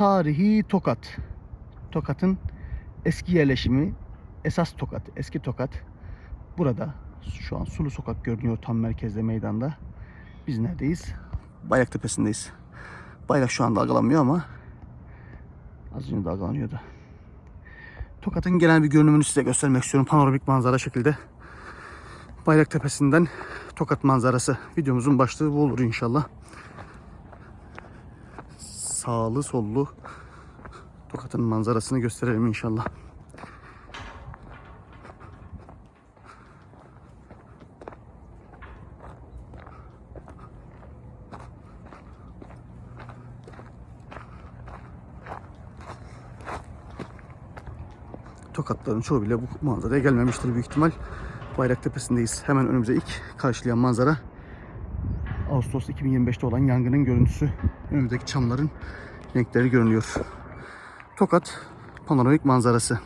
Tarihi Tokat. Tokat'ın eski yerleşimi esas Tokat, eski Tokat. Burada şu an Sulu Sokak görünüyor tam merkezde meydanda. Biz neredeyiz? Bayrak Tepesi'ndeyiz. Bayrak şu an dalgalanmıyor ama az önce dalgalanıyordu. Tokat'ın genel bir görünümünü size göstermek istiyorum. Panoramik manzara şekilde. Bayrak Tepesi'nden Tokat manzarası. Videomuzun başlığı bu olur inşallah. Sağlı sollu Tokat'ın manzarasını gösterelim inşallah. Tokatların çoğu bile bu manzaraya gelmemiştir büyük ihtimal. Bayrak Tepesi'ndeyiz. Hemen önümüze ilk karşılayan manzara Ağustos 2025'te olan yangının görüntüsü. Önümüzdeki çamların renkleri görünüyor. Tokat panoramik manzarası.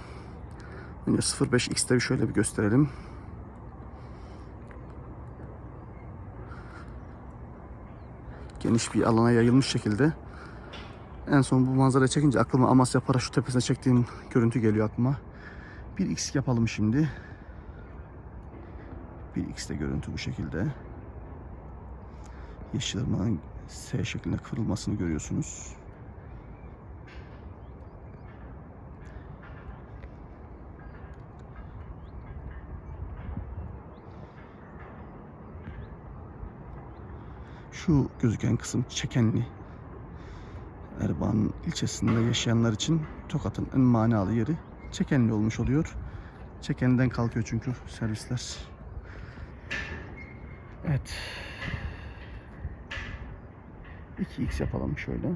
Önce 05x'te bir şöyle bir gösterelim. Geniş bir alana yayılmış şekilde. En son bu manzarayı çekince aklıma Amasya Paraşüt Tepesi'ne çektiğim görüntü geliyor aklıma. Bir x yapalım şimdi. Bir x'te görüntü bu şekilde. Yeşil ırmağın S şeklinde kırılmasını görüyorsunuz. Şu gözüken kısım Çekenli. Erbağ'ın ilçesinde yaşayanlar için Tokat'ın en manalı yeri Çekenli olmuş oluyor. Çekenli'den kalkıyor çünkü servisler. Evet. 2x yapalım şöyle.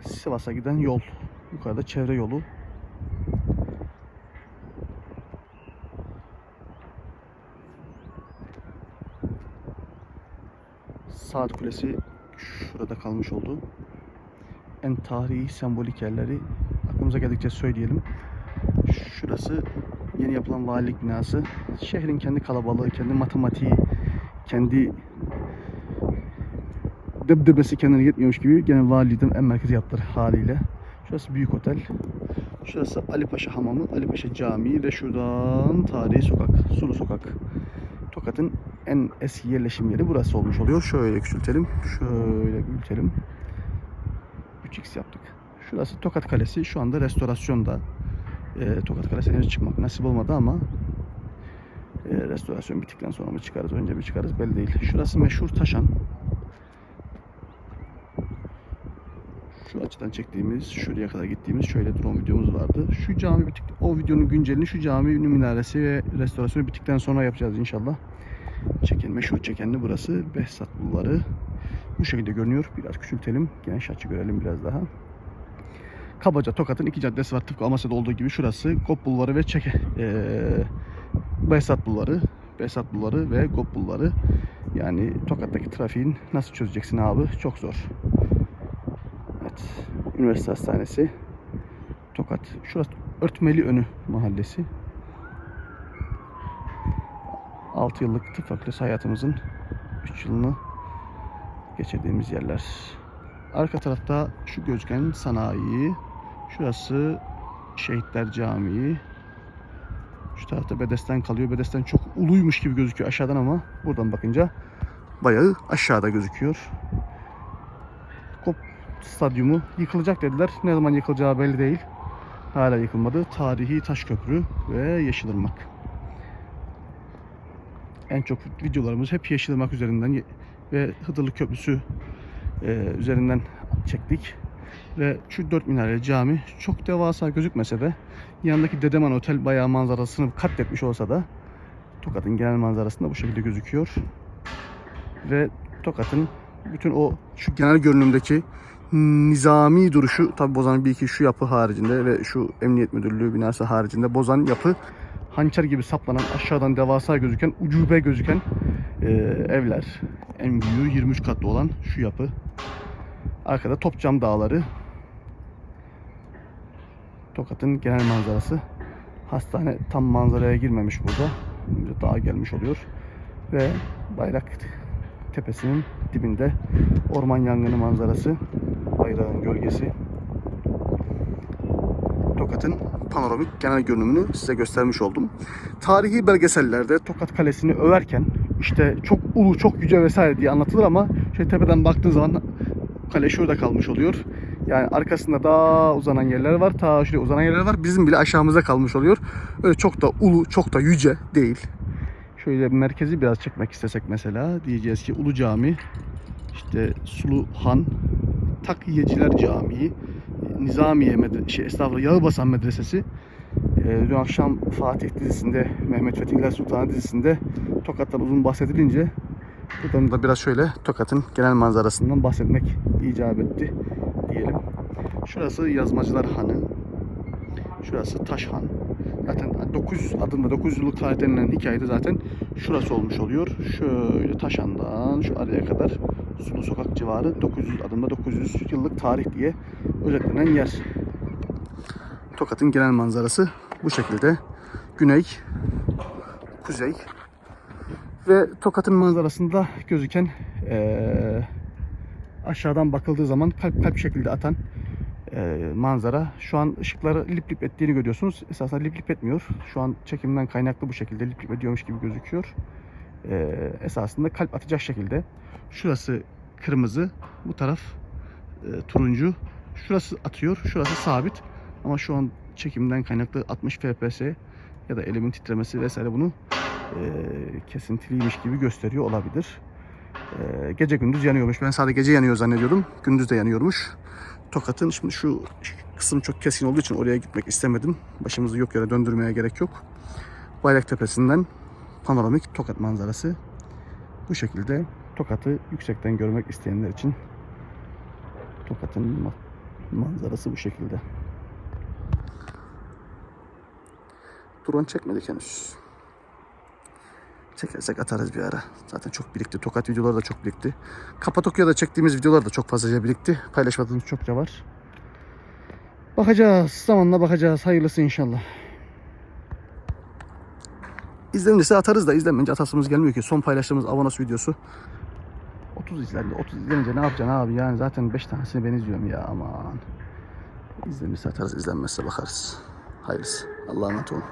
Sivas'a giden yol. Yukarıda çevre yolu. Saat Kulesi şurada kalmış oldu. En tarihi sembolik yerleri aklımıza geldikçe söyleyelim. Şurası yeni yapılan valilik binası. Şehrin kendi kalabalığı, kendi matematiği, kendi debdebesi kendine yetmiyormuş gibi gene valiliğin en merkezi yaptılar haliyle. Şurası büyük otel. Şurası Ali Paşa Hamamı, Ali Paşa Camii ve şuradan tarihi sokak, Sulu Sokak. Tokat'ın en eski yerleşim yeri burası olmuş oluyor. Şöyle küçültelim, şöyle büyütelim. 3x yaptık. Şurası Tokat Kalesi. Şu anda restorasyonda. E, Tokat Kalesi'ne çıkmak nasip olmadı ama e, restorasyon bittikten sonra mı çıkarız, önce mi çıkarız belli değil. Şurası meşhur Taşan. Şu açıdan çektiğimiz, şuraya kadar gittiğimiz şöyle drone videomuz vardı. Şu cami bittik, o videonun güncelini şu caminin minaresi ve restorasyonu bittikten sonra yapacağız inşallah. Çeken, meşhur çekenli burası. Behzat. Bu şekilde görünüyor. Biraz küçültelim. Geniş açı görelim biraz daha. Kabaca Tokat'ın iki caddesi var. Tıpkı Amasya'da olduğu gibi şurası Gop Bulvarı ve Çeke, ee, Behzat Bulvarı. Behzat Bulvarı ve Gop Bulvarı. Yani Tokat'taki trafiğin nasıl çözeceksin abi? Çok zor. Evet. Üniversite Hastanesi. Tokat. Şurası Örtmeli Önü mahallesi. 6 yıllık tıp fakültesi hayatımızın 3 yılını geçirdiğimiz yerler. Arka tarafta şu gözüken sanayi. Şurası Şehitler Camii. Şu tarafta Bedesten kalıyor. Bedesten çok uluymuş gibi gözüküyor aşağıdan ama buradan bakınca bayağı aşağıda gözüküyor. Kop stadyumu yıkılacak dediler. Ne zaman yıkılacağı belli değil. Hala yıkılmadı. Tarihi taş köprü ve Yeşilırmak. En çok videolarımız hep Yeşilırmak üzerinden ve Hıdırlı Köprüsü e, üzerinden çektik. Ve şu dört minareli cami çok devasa gözükmese de yanındaki Dedeman Otel bayağı manzarasını katletmiş olsa da Tokat'ın genel manzarasında bu şekilde gözüküyor. Ve Tokat'ın bütün o şu genel görünümdeki nizami duruşu tabi bozan bir iki şu yapı haricinde ve şu emniyet müdürlüğü binası haricinde bozan yapı hançer gibi saplanan aşağıdan devasa gözüken ucube gözüken e, evler. En büyüğü 23 katlı olan şu yapı. Arkada Topçam Dağları. Tokat'ın genel manzarası. Hastane tam manzaraya girmemiş burada. Dağa gelmiş oluyor. Ve bayrak Tepesi'nin dibinde orman yangını manzarası, bayrağın gölgesi. Tokat'ın panoramik genel görünümünü size göstermiş oldum. Tarihi belgesellerde Tokat Kalesi'ni överken işte çok ulu, çok yüce vesaire diye anlatılır ama şey tepeden baktığın zaman kale şurada kalmış oluyor. Yani arkasında daha uzanan yerler var. Ta şuraya uzanan yerler var. Bizim bile aşağımızda kalmış oluyor. Öyle çok da ulu, çok da yüce değil. Şöyle merkezi biraz çekmek istesek mesela diyeceğiz ki Ulu Cami, işte Sulu Han, Takiyeciler Camii, Nizamiye Medre şey, estağfurullah Yağıbasan Medresesi. Ee, dün akşam Fatih dizisinde, Mehmet Fethiler Sultanı dizisinde Tokat'tan uzun bahsedilince buradan da biraz şöyle Tokat'ın genel manzarasından bahsetmek icap etti diyelim. Şurası Yazmacılar Hanı. Şurası Taş Han. Zaten 900 adında 900 yıllık tarih denilen hikayede zaten şurası olmuş oluyor. Şöyle Taşan'dan şu araya kadar Sulu Sokak civarı 900 adında 900 yıllık tarih diye özetlenen yer. Tokat'ın genel manzarası bu şekilde. Güney, kuzey ve Tokat'ın manzarasında gözüken eee, aşağıdan bakıldığı zaman kalp kalp şekilde atan eee, manzara. Şu an ışıkları lip lip ettiğini görüyorsunuz. Esasında lip lip etmiyor. Şu an çekimden kaynaklı bu şekilde lip lip ediyormuş gibi gözüküyor. Eee, esasında kalp atacak şekilde. Şurası kırmızı, bu taraf eee, turuncu. Şurası atıyor, şurası sabit. Ama şu an çekimden kaynaklı 60 fps ya da elimin titremesi vesaire bunu kesintiliymiş gibi gösteriyor olabilir. Eee, gece gündüz yanıyormuş. Ben sadece gece yanıyor zannediyordum. Gündüz de yanıyormuş. Tokat'ın şimdi şu kısım çok kesin olduğu için oraya gitmek istemedim. Başımızı yok yere döndürmeye gerek yok. Bayrak Tepesi'nden panoramik Tokat manzarası. Bu şekilde Tokat'ı yüksekten görmek isteyenler için Tokat'ın ma- manzarası bu şekilde. Drone çekmedik henüz. Çekersek atarız bir ara. Zaten çok birikti. Tokat videoları da çok birikti. Kapadokya'da çektiğimiz videolar da çok fazlaca birikti. Paylaşmadığımız çokça var. Bakacağız. Zamanla bakacağız. Hayırlısı inşallah. İzlenirse atarız da izlenmeyince atasımız gelmiyor ki. Son paylaştığımız Avanos videosu 30 izlendi. 30 izlenince ne yapacaksın abi? Yani zaten 5 tanesini ben izliyorum ya aman. İzlenirse atarız, izlenmezse bakarız. Hayırlısı. Allah'a emanet olun.